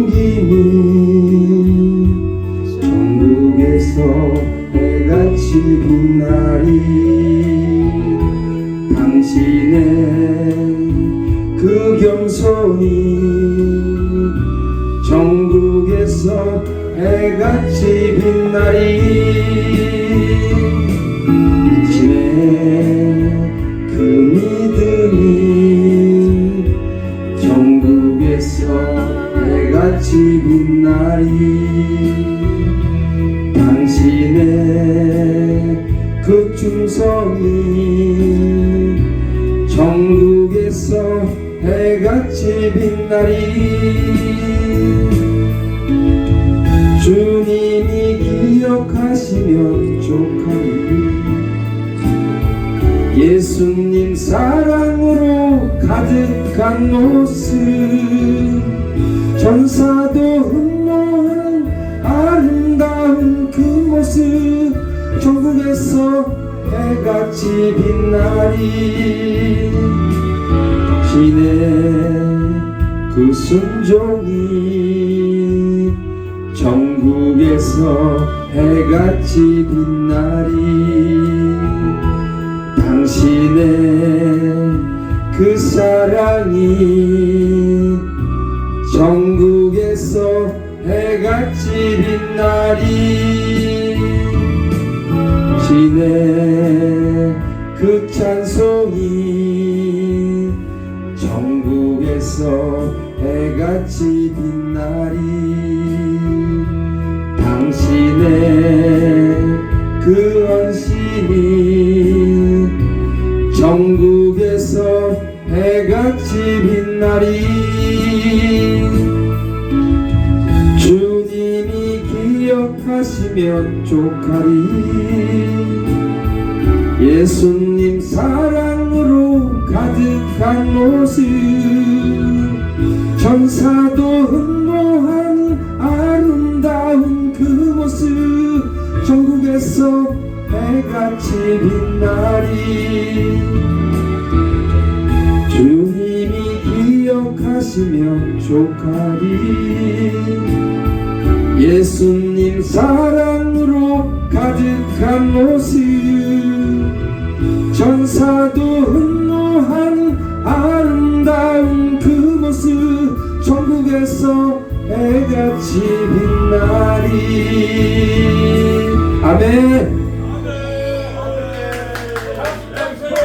섬김이 전국에서 해같이 빛나리 당신의 그 겸손이 전국에서 해같이 빛나리 나리 당신의 그 충성이 전국에서 해같이 빛나리 주님이 기억하시면 족하리 예수님 사랑으로 가득한 모습 전사도 해같이 빛나리. 신의 그 순종이 전국에서 해같이 빛나리. 당신의 그 사랑이 전국에서 해같이 빛나리 신의 그 찬송이 전국에서 해같이 빛나리 당신의 그 언신이 전국에서 해같이 빛나리 기억하시면 족하리. 예수님 사랑으로 가득한 모습 전사도 흠모하는 아름다운 그 모습 전국에서 해같이 빛나리 주님이 기억하시면 족하리 예수님 사랑으로 가득한 모습. 전사도 흠모하는 아름다운 그 모습. 전국에서 해같이 빛나리. 아멘